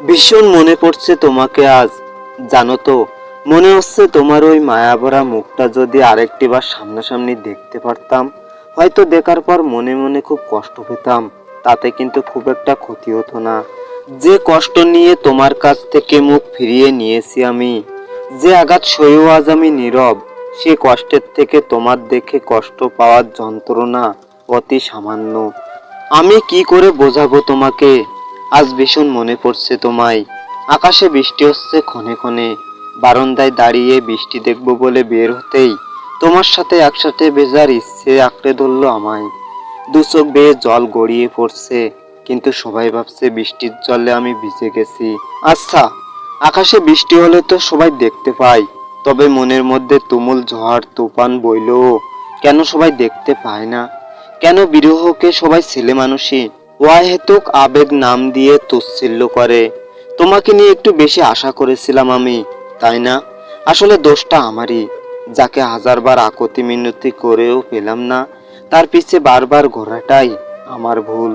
ভীষণ মনে পড়ছে তোমাকে আজ। জানো তো, মনে হচ্ছে তোমার ওই মায়াভরা মুখটা যদি আরেকটিবার সামনাসামনি দেখতে পারতাম, হয়তো দেখার পর মনে মনে খুব কষ্ট পেতাম, তাতে কিন্তু খুব একটা ক্ষতি হতো না। যে কষ্ট নিয়ে তোমার কাছ থেকে মুখ ফিরিয়ে নিয়েছি আমি, যে আঘাত সয়েও আজ আমি নীরব, সে কষ্টের থেকে তোমার দেখে কষ্ট পাওয়ার যন্ত্রণা অতি সামান্য। আমি কি করে বোঝাবো তোমাকে? আজ ভীষণ মনে পড়ছে তোমায়। আকাশে বৃষ্টি হচ্ছে ক্ষণে ক্ষণে। বারান্দায় দাঁড়িয়ে বৃষ্টি দেখব বলে বের হতেই তোমার সাথে একসাথে বেজার ইচ্ছে আঁকড়ে ধরলো আমায়। দু চোখ বেয়ে জল গড়িয়ে পড়ছে, কিন্তু সবাই ভাবছে বৃষ্টির জলে আমি ভিজে গেছি। আচ্ছা আকাশে বৃষ্টি হলে তো সবাই দেখতে পায়, তবে মনের মধ্যে তুমুল ঝড়, তুফান বইলেও কেন সবাই দেখতে পায় না? কেন বিরহকে সবাই ছেলে মানুষই? ওয়াই হেতুক আবেগ নাম দিয়ে তুচ্ছিল্য করে। তোমাকে নিয়ে একটু বেশি আশা করেছিলাম আমি, তাই না? আসলে দোষটা আমারই। যাকে হাজারবার আকতি মিনতি করেও পেলাম না, তার পিছে বারবার ঘোরাটাই আমার ভুল।